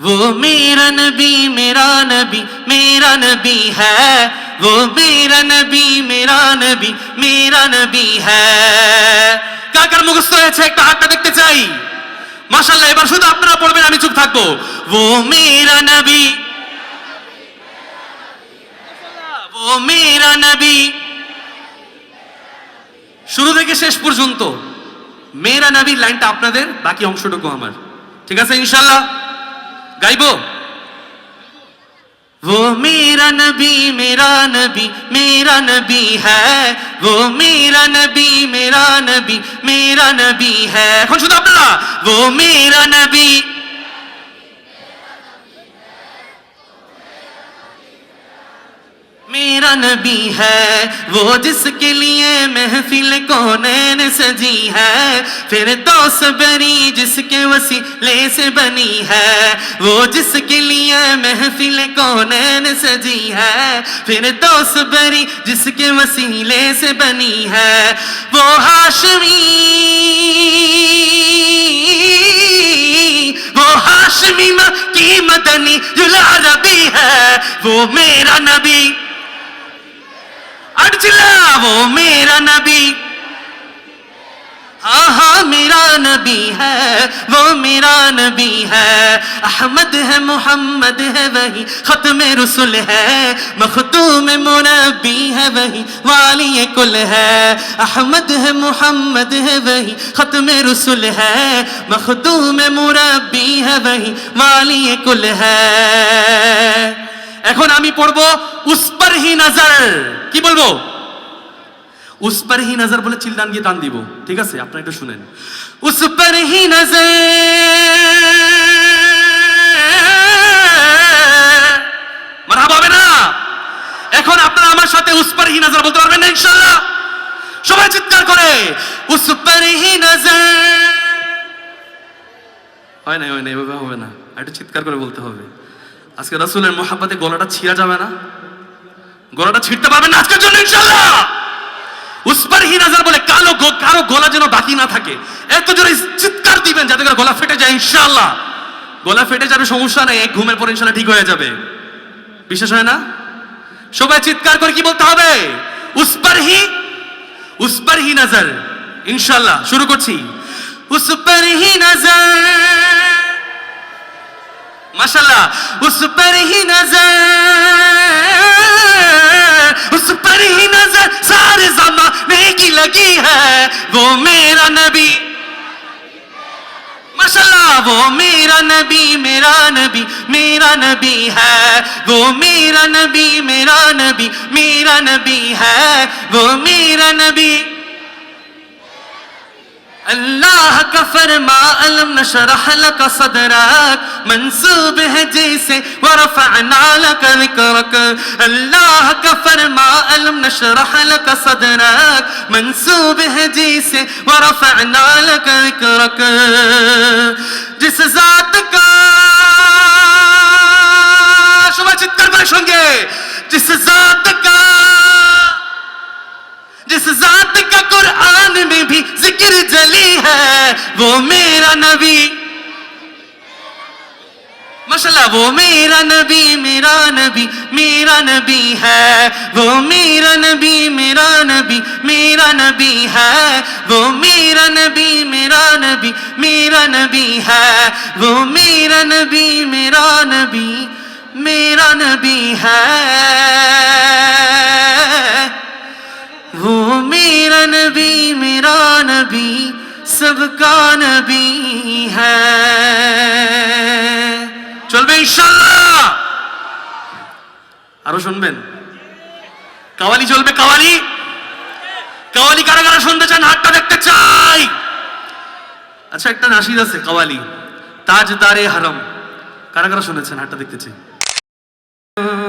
وہ میرا نبی میرا نبی میرا نبی ہے وہ میرا نبی میرا نبی میرا نبی ہے কার কার মুখস্থ হয়েছে? একটা হাতটা দেখতে চাই। মাশাআল্লাহ, এবার শুধু আপনারা পড়বেন, আমি চুপ থাকব। ও মেরা নবী ও মেরা নবী শুরু থেকে শেষ পর্যন্ত। মেরা নবীর লাইনটা আপনাদের, বাকি অংশটুকু আমার। ঠিক আছে, ইনশাআল্লাহ? গাইব وہ میرا نبی میرا نبی میرا نبی ہے۔ وہ میرا نبی میرا نبی میرا نبی ہے۔ خوش اللہ وہ میرا نبی۔ میرا نبی ہے، وہ جس کے لیے محفل کونین سجی ہے۔ پھر دوس بری جس کے وسیلے سے بنی ہے، وہ جس کے لیے محفل کونین سجی ہے۔ پھر دوس بری جس کے وسیلے سے بنی ہے، وہ ہاشمی وہ ہاشمی کی مدنی ربی ہے۔ وہ میرا نبی۔ وہ میرا نبی۔ آہا میرا نبی ہے، وہ میرا نبی ہے۔ احمد ہے، محمد ہے، وہی ختم رسول ہے۔ مختوم منبی ہے، وہی والی کل ہے۔ احمد ہے، محمد ہے، وہی ختم رسول ہے۔ مختوم مربی ہے، وہی والی کل ہے۔ এখন আমি پڑھو اس پر ہی نظر کی بولو উসপার হি নজর বলে চিল্লান গিয়ে দান দিব ঠিক আছে আপনারা একটু শুনেন উসপার হি নজর মারা হবে না এখন আপনারা আমার সাথে উসপার হি নজর বলতে পারবেন না, ইনশাআল্লাহ। সবাই চিৎকার করে উসপার হি নজর হয় না হয় না এভাবে হবে না। একটু চিৎকার করে বলতে হবে। আজকে রাসূলের মোহাব্বতে গলাটা ছিঁড়া যাবে না। গলাটা ছিঁড়তে পারবেন না আজকের জন্য, ইনশাআল্লাহ। উসপার হিনাজার বলে, কালো কারও গলা যেন বাকি না থাকে। এত জোরে চিৎকার দিবেন যাতে করে গলা ফেটে যায় ইনশাল্লাহ গলা ফেটে যাবে, সমস্যা নেই, ঘুমের পর ইনশাআল্লাহ ঠিক হয়ে যাবে। বিশেষ হয় না? সবাই চিৎকার করে কি বলতে হবে? উসপার হি উসপার হি নজর। ইনশাল্লাহ শুরু করছি। উসপার হি নাজার। মাশাআল্লাহ উসপার হি নাজার। ہی نظر سارے زمانے کی لگی ہے۔ وہ میرا نبی۔ ماشاءاللہ، وہ میرا نبی میرا نبی میرا نبی ہے۔ وہ میرا نبی میرا نبی میرا نبی ہے۔ وہ میرا نبی۔ اللہ کا فرما علم نشرح لك صدرك منصوب ہے جیسے ورفعنا لك ذکرک اللہ کا فرما علم نشرح لك صدرك منصوب ہے جیسے ورفعنا لك ذکرک جس ذات کا شما چتر بخش ہوں گے جس ذات کا جس ذات کا قرآن میں وہ میرا نبی۔ مسئلہ، وہ میرا نبی میرا نبی میرا نبی ہے۔ وہ میرا نبی میرا نبی میرا نبی ہے۔ وہ میرا نبی میرا نبی میرا نبی ہے۔ وہ میرا نبی میرا نبی میرا نبی ہے۔ کا চলবে ইনশাল্লাহ আরও শুনবেন? কাওয়ালি চলবে, কাওয়ালি? কাওয়ালি কারা কারা শুনতে চান? হাতটা দেখতে চাই। আচ্ছা একটা নাসির আছে, কাওয়ালি। তাজ তাজদারে হারম। কারা কারা শুনেছেন? হাতটা দেখতে চাই।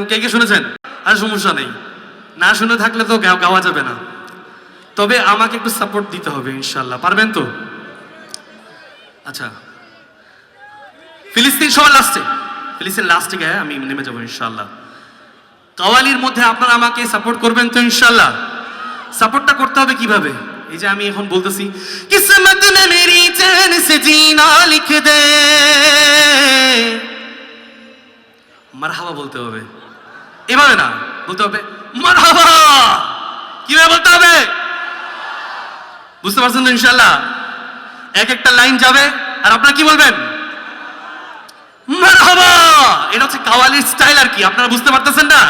কে কে শুনেছেন? আর সমস্যা নেই। না শুনে থাকলে তো গাওয়া যাবে না। তবে আমাকে একটু সাপোর্ট দিতে হবে ইনশাল্লাহ পারবেন তো? আচ্ছা। ফিলিস্তিন সবার লাস্টে ফিলিস্তিন লাস্টে গিয়ে আমি নেমে যাব ইনশাল্লাহ কাওয়ালির মধ্যে আপনারা আমাকে সাপোর্ট করবেন তো ইনশাল্লাহ সাপোর্টটা করতে হবে কীভাবে? এই যে আমি এখন বলতেছি, কিসমত মে মেরি জান সে জিনা লিখ দে। হাবা বলতে হবে। এভাবে না, বলতে হবে মার হাবা কীভাবে বলতে হবে? বুঝতে পারছেন তো ইনশাল্লাহ এক একটা লাইন যাবে, আর আপনারা কি বলবেন? এটা হচ্ছে কাওয়ালির স্টাইল আর কি, আপনারা বুঝতে পারতেছেন না?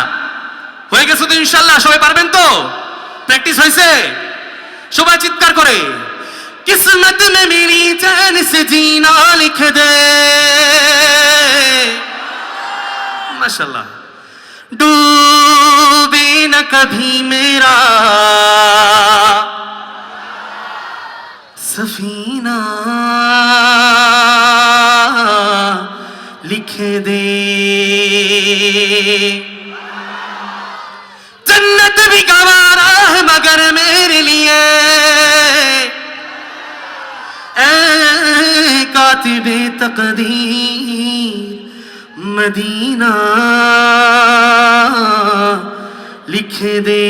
হয়ে গেছে তো ইনশাল্লাহ সবাই পারবেন তো? প্র্যাকটিস হয়েছে? সবাই চিৎকার করে, কিসমত মে মেরি চैन সে জিনা লিখ দে। মাশাআল্লাহ। ডুবে না কভি মে جنت بھی گوارا ہے مگر میرے لیے۔ اے کاتب تقدیر مدینہ لکھ دے۔